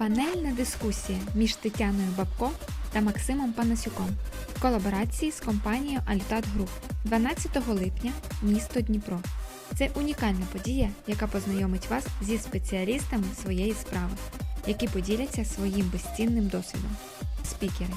Панельна дискусія між Тетяною Бабко та Максимом Панасюком в колаборації з компанією Альтат Груп 12 липня, місто Дніпро. Це унікальна подія, яка познайомить вас зі спеціалістами своєї справи, які поділяться своїм безцінним досвідом. Спікери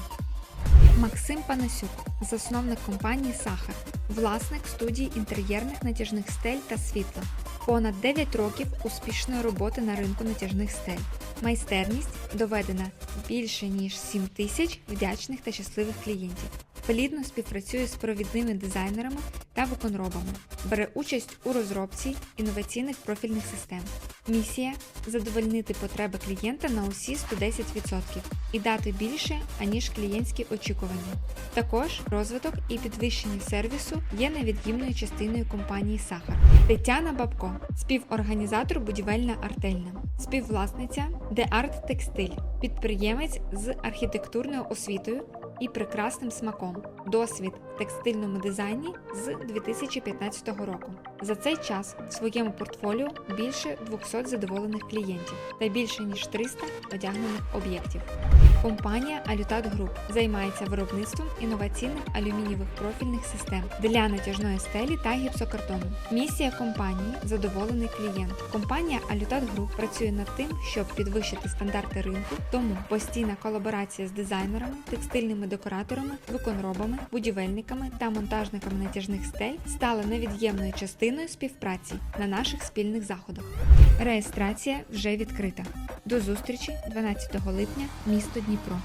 Максим Панасюк, засновник компанії Сахар, власник студії інтер'єрних натяжних стель та світла. Понад 9 років успішної роботи на ринку натяжних стель. Майстерність доведена більше ніж 7 тисяч вдячних та щасливих клієнтів. Плідно співпрацює з провідними дизайнерами та виконробами. Бере участь у розробці інноваційних профільних систем. Місія задовольнити потреби клієнта на усі 110% і дати більше, аніж клієнтські очікування. Також розвиток і підвищення сервісу є невід'ємною частиною компанії Сахар. Тетяна Бабко, співорганізатор будівельна артельна, співвласниця Art Textile, підприємець з архітектурною освітою і прекрасним смаком. Досвід в текстильному дизайні з 2015 року. За цей час в своєму портфоліо більше 200 задоволених клієнтів та більше ніж 300 одягнених об'єктів. Компанія Алютат Груп займається виробництвом інноваційних алюмінієвих профільних систем для натяжної стелі та гіпсокартону. Місія компанії задоволений клієнт. Компанія Алютат Груп працює над тим, щоб підвищити стандарти ринку, тому постійна колаборація з дизайнерами, текстильними декораторами, виконробами, будівельниками та монтажниками натяжних стель стали невід'ємною частиною співпраці на наших спільних заходах. Реєстрація вже відкрита. До зустрічі 12 липня, місто Дніпро.